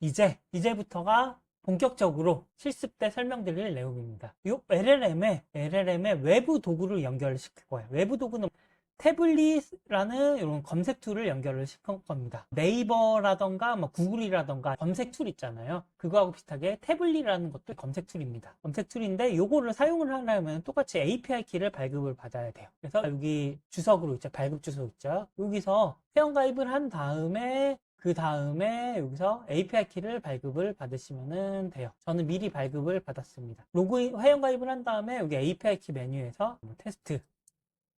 이제 이제부터가 본격적으로 실습 때 설명드릴 내용입니다. 이 LLM에 LLM에 외부 도구를 연결시킬 거예요. 외부 도구는 태블릿이라는 이런 검색 툴을 연결을 시킬 겁니다. 네이버라던가 뭐 구글이라던가 검색 툴 있잖아요. 그거하고 비슷하게 태블릿이라는 것도 검색 툴입니다. 검색 툴인데 요거를 사용을 하려면 똑같이 API 키를 발급을 받아야 돼요. 그래서 여기 주석으로 있죠. 발급 주석 있죠. 여기서 회원 가입을 한 다음에 그 다음에 여기서 API 키를 발급을 받으시면 돼요. 저는 미리 발급을 받았습니다. 로그인, 회원 가입을 한 다음에 여기 API 키 메뉴에서 뭐 테스트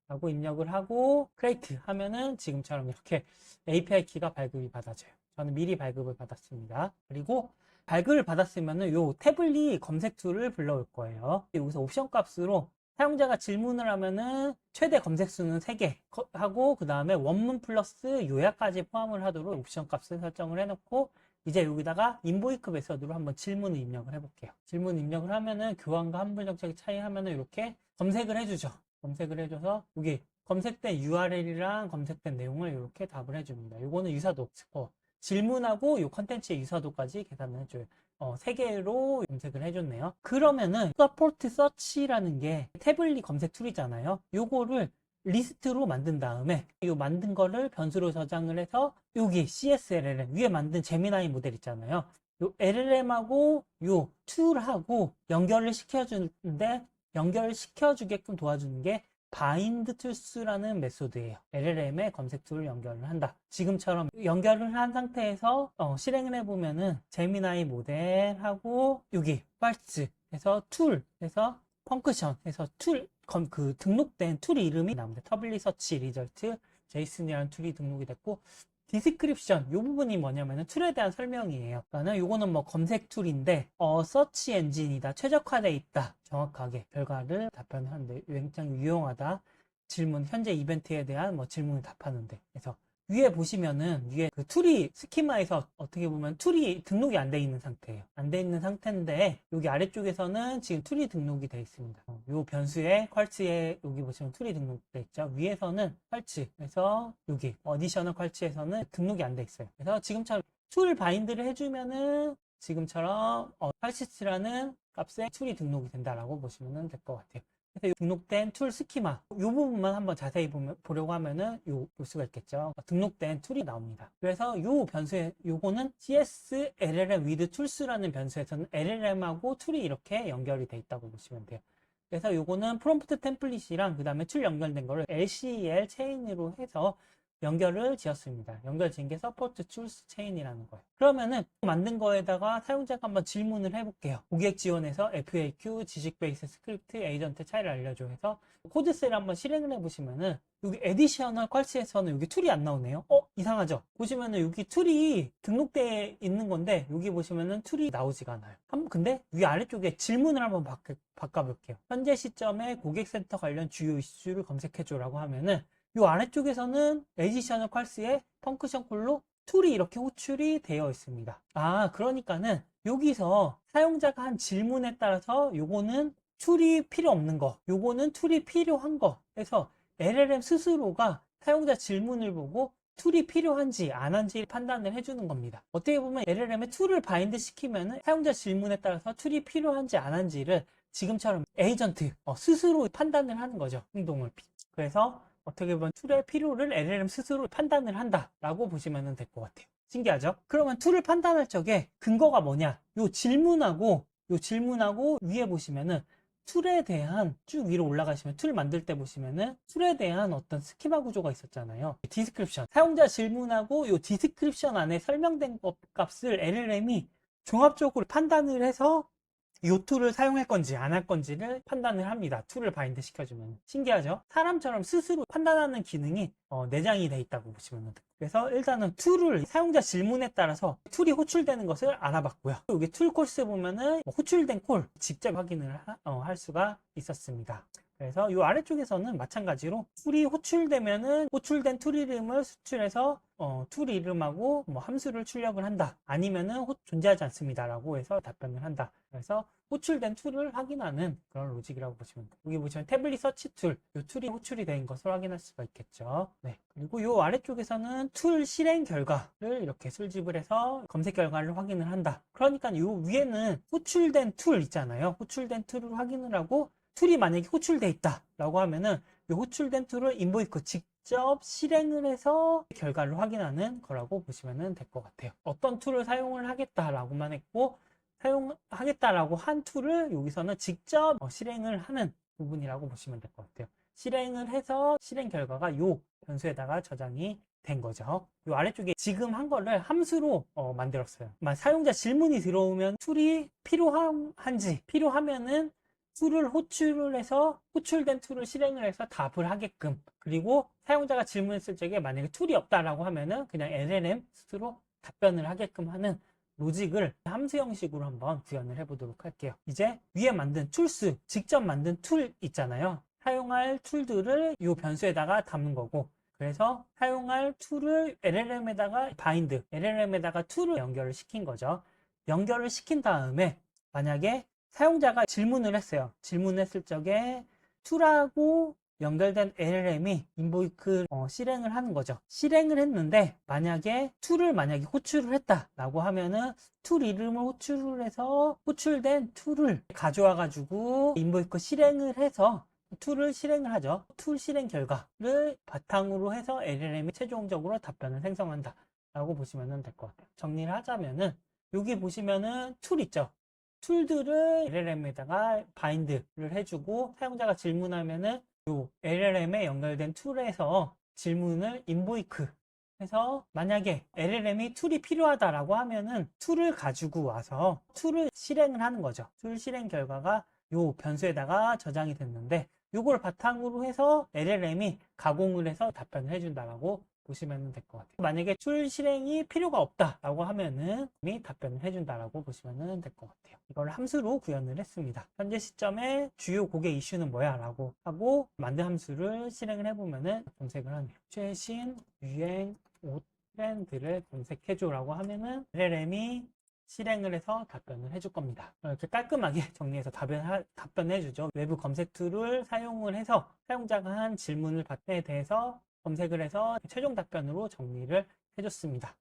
라고 입력을 하고 크레이트 하면은 지금처럼 이렇게 API 키가 발급이 받아져요. 저는 미리 발급을 받았습니다. 그리고 발급을 받았으면은 요 태블릿 검색 툴을 불러올 거예요. 여기서 옵션 값으로 사용자가 질문을 하면은 최대 검색 수는 3개 하고 그 다음에 원문 플러스 요약까지 포함을 하도록 옵션 값을 설정을 해놓고 이제 여기다가 인보이크 메서드로 한번 질문을 입력을 해볼게요. 질문 입력을 하면은 교환과 환불 정책의 차이 하면은 이렇게 검색을 해주죠. 검색을 해줘서 여기 검색된 URL이랑 검색된 내용을 이렇게 답을 해줍니다. 이거는 유사도 스코어. 질문하고 이 컨텐츠의 유사도까지 계산을 해줘요. 어, 세 개로 검색을 해줬네요. 그러면은 서포트 서치라는 게 태블릿 검색 툴이잖아요. 요거를 리스트로 만든 다음에 이 만든 거를 변수로 저장을 해서 여기 CSLLM 위에 만든 제미나이 모델 있잖아요. 요 LLM하고 요 툴하고 연결을 시켜주는데 연결시켜주게끔 도와주는 게 바인드 툴스라는 메소드예요. LLM의 검색 툴을 연결을 한다. 지금처럼 연결을 한 상태에서 어, 실행을 해보면은 제미나이 모델하고 여기 parts 해서 툴 해서 펑크션 해서 툴 그 등록된 툴 이름이 나옵니다. 터블리 서치 리절트 제이슨이라는 툴이 등록이 됐고 디스크립션 이 부분이 뭐냐면은 툴에 대한 설명이에요. 그러니까 요거는 뭐 검색 툴인데 어 서치 엔진이다 최적화되어 있다 정확하게 결과를 답변하는데 굉장히 유용하다 질문 현재 이벤트에 대한 뭐 질문을 답하는데 그래서 위에 보시면은 위에 그 툴이 스키마에서 어떻게 보면 툴이 등록이 안 돼 있는 상태예요. 안 돼 있는 상태인데 여기 아래쪽에서는 지금 툴이 등록이 돼 있습니다. 어, 요 변수에 퀄츠에 여기 보시면 툴이 등록돼 있죠. 위에서는 퀄츠 그래서 여기 어디셔널 퀄츠에서는 등록이 안 돼 있어요. 그래서 지금처럼 툴 바인드를 해주면은 지금처럼 어, 퀄츠라는 값에 툴이 등록이 된다라고 보시면 될 것 같아요. 등록된 툴 스키마 이 부분만 한번 자세히 보면, 보려고 하면은 요, 볼 수가 있겠죠. 등록된 툴이 나옵니다. 그래서 요 변수에 요거는 cs llm with tools라는 변수에서는 llm하고 툴이 이렇게 연결이 돼 있다고 보시면 돼요. 그래서 요거는 프롬프트 템플릿이랑 그 다음에 툴 연결된 거를 LCL 체인으로 해서 연결을 지었습니다. 연결 지은 게 서포트 툴스 체인이라는 거예요. 그러면은 만든 거에다가 사용자가 한번 질문을 해볼게요. 고객 지원에서 FAQ, 지식 베이스 스크립트, 에이전트 차이를 알려줘 해서 코드셀을 한번 실행을 해보시면은 여기 에디셔널 퀄치에서는 여기 툴이 안 나오네요. 어? 이상하죠? 보시면은 여기 툴이 등록되어 있는 건데 여기 보시면은 툴이 나오지가 않아요. 한 근데 위 아래쪽에 질문을 한번 바꿔, 바꿔볼게요. 현재 시점에 고객센터 관련 주요 이슈를 검색해줘라고 하면은 이 아래쪽에서는 에디셔널 퀄스의 펑크션 콜로 툴이 이렇게 호출이 되어 있습니다. 아, 그러니까는 여기서 사용자가 한 질문에 따라서 요거는 툴이 필요 없는 거, 요거는 툴이 필요한 거 해서 LLM 스스로가 사용자 질문을 보고 툴이 필요한지 안 한지 판단을 해주는 겁니다. 어떻게 보면 LLM의 툴을 바인드 시키면 사용자 질문에 따라서 툴이 필요한지 안 한지를 지금처럼 에이전트 어, 스스로 판단을 하는 거죠. 행동을. 그래서 어떻게 보면 툴의 필요를 LLM 스스로 판단을 한다라고 보시면 될 것 같아요. 신기하죠? 그러면 툴을 판단할 적에 근거가 뭐냐? 요 질문하고 요 질문하고 위에 보시면은 툴에 대한 쭉 위로 올라가시면 툴 만들 때 보시면은 툴에 대한 어떤 스키마 구조가 있었잖아요. 디스크립션. 사용자 질문하고 요 디스크립션 안에 설명된 것 값을 LLM이 종합적으로 판단을 해서 이 툴을 사용할 건지 안 할 건지를 판단을 합니다. 툴을 바인드 시켜주면. 신기하죠? 사람처럼 스스로 판단하는 기능이 어, 내장이 돼 있다고 보시면 돼요. 그래서 일단은 툴을 사용자 질문에 따라서 툴이 호출되는 것을 알아봤고요. 여기 툴 코스 보면은 뭐 호출된 콜 직접 확인을 하, 어, 할 수가 있었습니다. 그래서 이 아래쪽에서는 마찬가지로 툴이 호출되면은 호출된 툴 이름을 수출해서 어, 툴 이름하고 뭐 함수를 출력을 한다. 아니면은 호, 존재하지 않습니다라고 해서 답변을 한다. 그래서 호출된 툴을 확인하는 그런 로직이라고 보시면 돼요. 여기 보시면 태블릿 서치 툴, 이 툴이 호출이 된 것을 확인할 수가 있겠죠. 네. 그리고 요 아래쪽에서는 툴 실행 결과를 이렇게 술집을 해서 검색 결과를 확인을 한다. 그러니까 요 위에는 호출된 툴 있잖아요. 호출된 툴을 확인을 하고 툴이 만약에 호출돼 있다 라고 하면은 이 호출된 툴을 인보이크 직접 실행을 해서 결과를 확인하는 거라고 보시면 될 것 같아요. 어떤 툴을 사용을 하겠다라고만 했고 사용하겠다라고 한 툴을 여기서는 직접 어, 실행을 하는 부분이라고 보시면 될 것 같아요. 실행을 해서 실행 결과가 요 변수에다가 저장이 된 거죠. 요 아래쪽에 지금 한 거를 함수로 어, 만들었어요. 만 사용자 질문이 들어오면 툴이 필요한지 필요하면은 툴을 호출을 해서 호출된 툴을 실행을 해서 답을 하게끔 그리고 사용자가 질문했을 적에 만약에 툴이 없다라고 하면은 그냥 LLM 스스로 답변을 하게끔 하는 로직을 함수 형식으로 한번 구현을 해보도록 할게요. 이제 위에 만든 툴스, 직접 만든 툴 있잖아요. 사용할 툴들을 이 변수에다가 담는 거고 그래서 사용할 툴을 LLM에다가 바인드, LLM에다가 툴을 연결을 시킨 거죠. 연결을 시킨 다음에 만약에 사용자가 질문을 했어요. 질문했을 적에 툴하고 연결된 LLM이 인보이크 어, 실행을 하는 거죠. 실행을 했는데 만약에 툴을 만약에 호출을 했다라고 하면은 툴 이름을 호출을 해서 호출된 툴을 가져와 가지고 인보이크 실행을 해서 툴을 실행을 하죠. 툴 실행 결과를 바탕으로 해서 LLM이 최종적으로 답변을 생성한다. 라고 보시면 될 것 같아요. 정리를 하자면은 여기 보시면은 툴 있죠. 툴들을 LLM에다가 바인드를 해주고 사용자가 질문하면은 요 LLM에 연결된 툴에서 질문을 인보이크 해서 만약에 LLM이 툴이 필요하다라고 하면은 툴을 가지고 와서 툴을 실행을 하는 거죠. 툴 실행 결과가 요 변수에다가 저장이 됐는데 요걸 바탕으로 해서 LLM이 가공을 해서 답변을 해준다라고 보시면 될 것 같아요. 만약에 툴 실행이 필요가 없다라고 하면은 이미 답변을 해준다라고 보시면 될 것 같아요. 이걸 함수로 구현을 했습니다. 현재 시점에 주요 고객 이슈는 뭐야? 라고 하고 만든 함수를 실행을 해보면은 검색을 하네요. 최신 유행 옷 트렌드를 검색해줘 라고 하면은 LLM이 실행을 해서 답변을 해줄 겁니다. 이렇게 깔끔하게 정리해서 답변, 답변해 주죠. 외부 검색 툴을 사용을 해서 사용자가 한 질문을 받에 대해서 검색을 해서 최종 답변으로 정리를 해줬습니다.